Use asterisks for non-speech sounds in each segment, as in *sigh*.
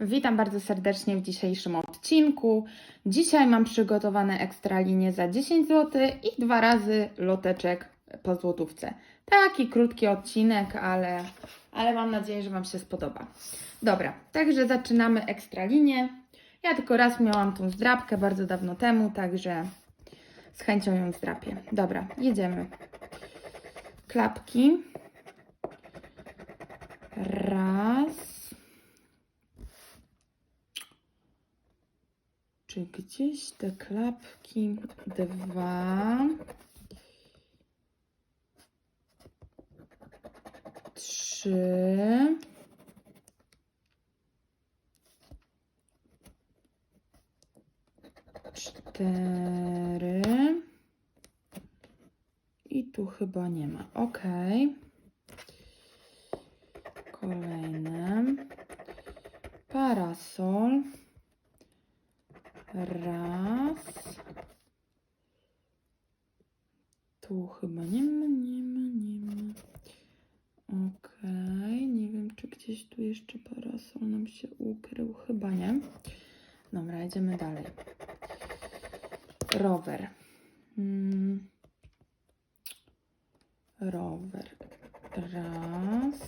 Witam bardzo serdecznie w dzisiejszym odcinku. Dzisiaj mam przygotowane ekstra linie za 10 zł i dwa razy loteczek po złotówce. Taki krótki odcinek, ale, ale mam nadzieję, że Wam się spodoba. Dobra, także zaczynamy ekstra linię. Ja tylko raz miałam tą zdrabkę bardzo dawno temu, także z chęcią ją zdrapię. Dobra, jedziemy. Klapki. Raz. Czy gdzieś te klapki? Dwa. Trzy. Cztery. I tu chyba nie ma. Ok. Kolejne. Parasol. Raz. Tu chyba nie ma, nie ma, nie ma. Okej, nie wiem, czy gdzieś tu jeszcze parasol nam się ukrył. Chyba nie. Dobra, jedziemy dalej. Rower. Mm. Rower. Raz.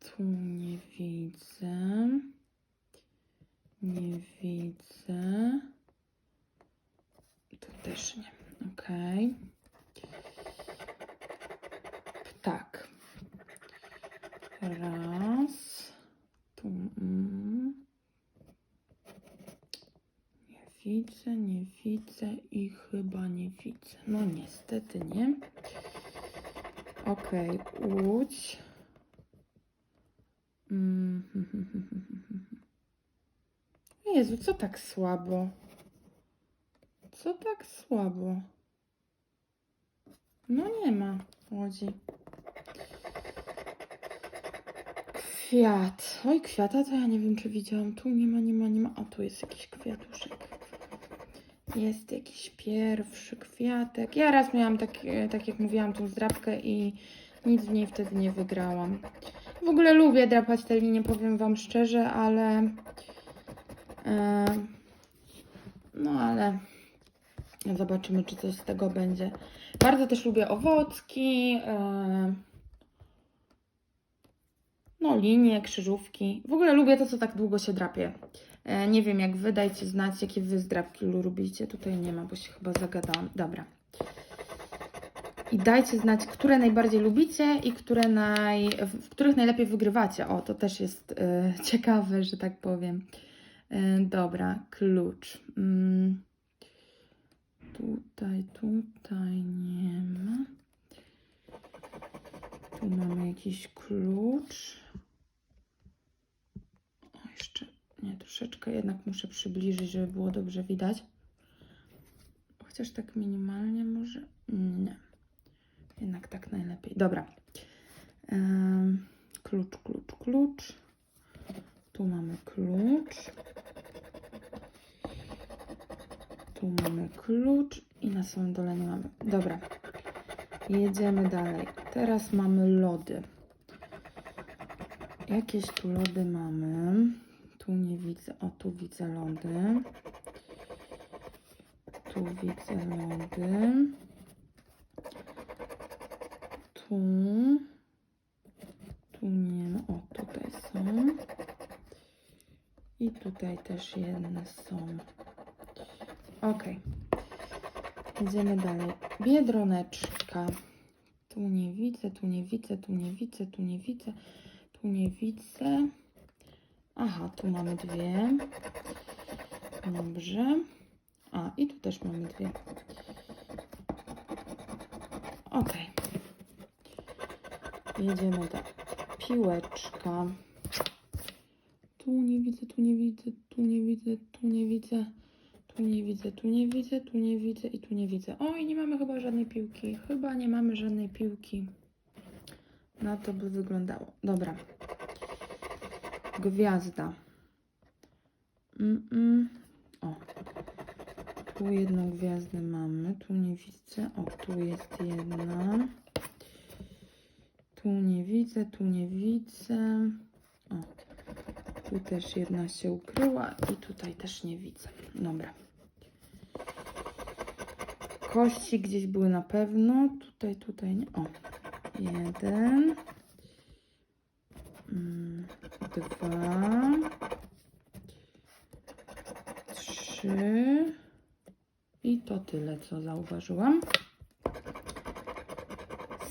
Tu nie widzę. Nie widzę. Tu też nie. Ok. Ptak. Raz. Tu. Mm. Nie widzę, nie widzę i chyba nie widzę. No niestety nie. Ok, łódź. Mm. *laughs* Jezu, co tak słabo? Co tak słabo? No nie ma łodzi. Kwiat. Oj, kwiata to ja nie wiem, czy widziałam. Tu nie ma, nie ma, nie ma. O, tu jest jakiś kwiatuszek. Jest jakiś pierwszy kwiatek. Ja raz miałam, tak, tak jak mówiłam, tą zdrabkę i nic w niej wtedy nie wygrałam. W ogóle lubię drapać te linie, powiem Wam szczerze, ale... E, no ale... Zobaczymy, czy coś z tego będzie. Bardzo też lubię owocki. E, no, linie, krzyżówki. W ogóle lubię to, co tak długo się drapie. E, nie wiem, jak wy, dajcie znać, jakie wy zdrapki lubicie. Tutaj nie ma, bo się chyba zagadałam. Dobra. I dajcie znać, które najbardziej lubicie i które naj, w których najlepiej wygrywacie. O, to też jest ciekawe, że tak powiem. E, dobra, klucz. Mm. Tutaj, tutaj nie ma. Tu mamy jakiś klucz. O, jeszcze nie, troszeczkę jednak muszę przybliżyć, żeby było dobrze widać. Chociaż tak minimalnie może. Nie. Jednak tak najlepiej. Dobra. Klucz, klucz, klucz. Tu mamy klucz. Tu mamy klucz i na samym dole nie mamy. Dobra. Jedziemy dalej. Teraz mamy lody. Jakieś tu lody mamy. Tu nie widzę. O, tu widzę lody. Tu widzę lody. Tu. Tu nie ma. O, tutaj są. I tutaj też jedne są. Ok. Idziemy dalej. Biedroneczka. Tu nie widzę, tu nie widzę, tu nie widzę, tu nie widzę, tu nie widzę. Aha, tu mamy dwie. Dobrze. A, i tu też mamy dwie. Ok. Jedziemy dalej. Piłeczka. Tu nie widzę, tu nie widzę, tu nie widzę, tu nie widzę. Tu nie widzę, tu nie widzę, tu nie widzę i tu nie widzę. O, i nie mamy chyba żadnej piłki. Chyba nie mamy żadnej piłki. Na to by wyglądało. Dobra. Gwiazda. Mm -mm. O. Tu jedną gwiazdę mamy. Tu nie widzę. O, tu jest jedna. Tu nie widzę, tu nie widzę. O, tu też jedna się ukryła i tutaj też nie widzę. Dobra. Kości gdzieś były na pewno. Tutaj, tutaj nie. O, jeden. Mm, Dwa. Trzy. I to tyle, co zauważyłam.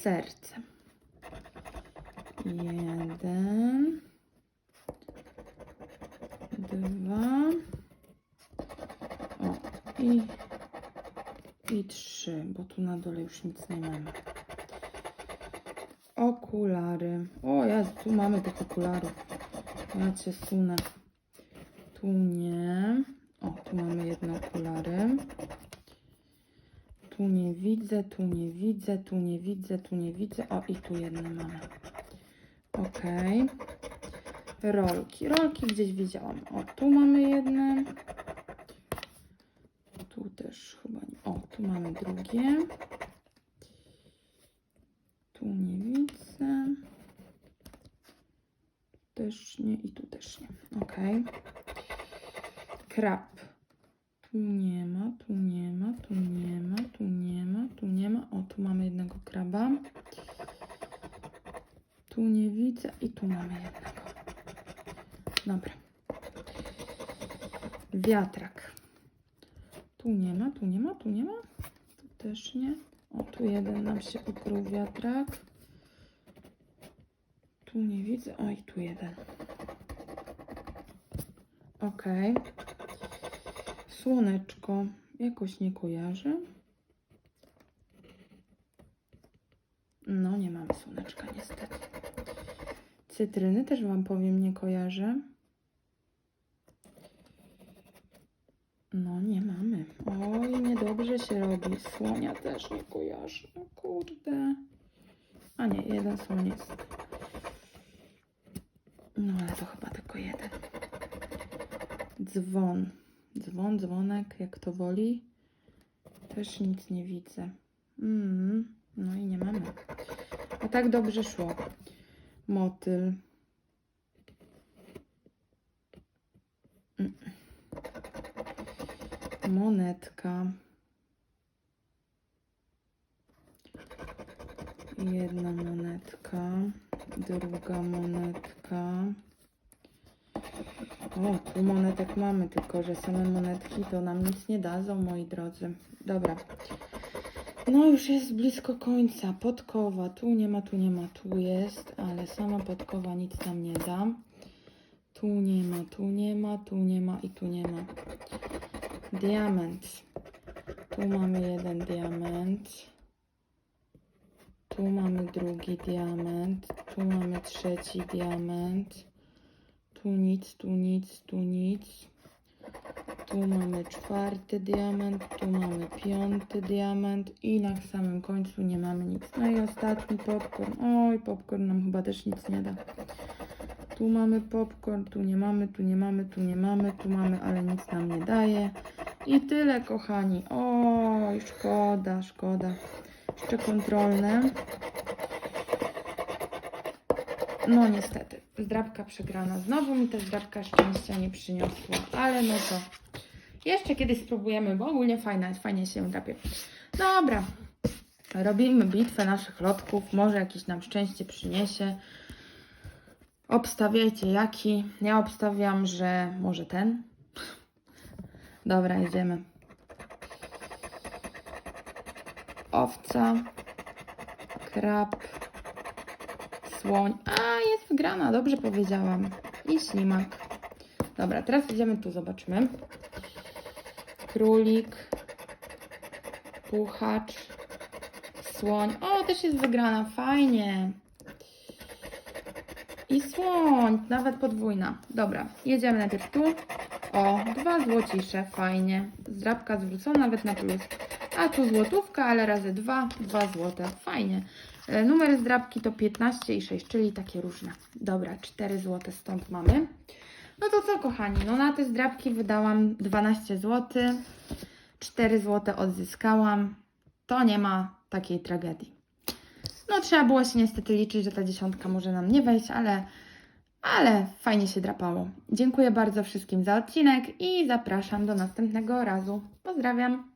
Serce. Jeden. Dwa. O, i, i trzy, bo tu na dole już nic nie mamy. Okulary. O, ja tu mamy tych okularów. Ja cię sunę. Tu nie. O, tu mamy jedne okulary. Tu nie widzę, tu nie widzę, tu nie widzę, tu nie widzę. O, i tu jedne mamy. Ok. Rolki. Rolki gdzieś widziałam. O, tu mamy jedne. Tu też chyba nie. O, tu mamy drugie. Tu nie widzę. Też nie i tu też nie. Ok. Krab. Tu nie ma, tu nie ma, tu nie ma, tu nie ma, tu nie ma. O, tu mamy jednego kraba. Tu nie widzę i tu mamy jednego. Dobra. Wiatrak. Tu nie ma, tu nie ma, tu nie ma. Tu też nie. O, tu jeden nam się ukrył wiatrak. Tu nie widzę. O, i tu jeden. Ok. Słoneczko. Jakoś nie kojarzę. No, nie mamy słoneczka niestety. Cytryny też Wam powiem, nie kojarzę. No, nie mamy. Oj, niedobrze się robi. Słonia też nie kojarzę. No, kurde. A nie, jeden słoń jest. No, ale to chyba tylko jeden. Dzwon. Dzwon, dzwonek, jak to woli. Też nic nie widzę. Mm, no i nie mamy. A tak dobrze szło. Motyl. Monetka. Jedna monetka. Druga monetka. O, tu monetek mamy, tylko że same monetki to nam nic nie dadzą, moi drodzy. Dobra. No już jest blisko końca. Podkowa. Tu nie ma, tu nie ma, tu jest, ale sama podkowa nic nam nie da. Tu nie ma, tu nie ma, tu nie ma i tu nie ma. Diament. Tu mamy jeden diament. Tu mamy drugi diament. Tu mamy trzeci diament. Tu nic, tu nic, tu nic. Tu mamy czwarty diament, tu mamy piąty diament i na samym końcu nie mamy nic. No i ostatni popcorn. Oj, popcorn nam chyba też nic nie da. Tu mamy popcorn, tu nie mamy, tu nie mamy, tu nie mamy, tu mamy, ale nic nam nie daje. I tyle, kochani. Oj, szkoda, szkoda. Jeszcze kontrolne. No niestety, zdrabka przegrana. Znowu mi ta zdrabka szczęścia nie przyniosła, ale no to jeszcze kiedyś spróbujemy, bo ogólnie fajna, fajnie się drapie. Dobra, robimy bitwę naszych lotków, może jakieś nam szczęście przyniesie. Obstawiajcie jaki. Ja obstawiam, że może ten. Dobra, jedziemy. Owca, krab, słoń. A, jest wygrana, dobrze powiedziałam. I ślimak. Dobra, teraz idziemy tu, zobaczymy. Królik, puchacz, słoń. O, też jest wygrana, fajnie. I słoń, nawet podwójna. Dobra, jedziemy najpierw tu. O, dwa złocisze, fajnie. Zdrabka zwrócona nawet na plus. A tu złotówka, ale razy dwa, dwa złote. Fajnie. E, Numer zdrabki to 15 i 6, czyli takie różne. Dobra, 4 złote stąd mamy. No to co, kochani? No na te zdrabki wydałam 12 zł. 4 złote odzyskałam. To nie ma takiej tragedii. No trzeba było się niestety liczyć, że ta dziesiątka może nam nie wejść, ale, ale fajnie się drapało. Dziękuję bardzo wszystkim za odcinek i zapraszam do następnego razu. Pozdrawiam.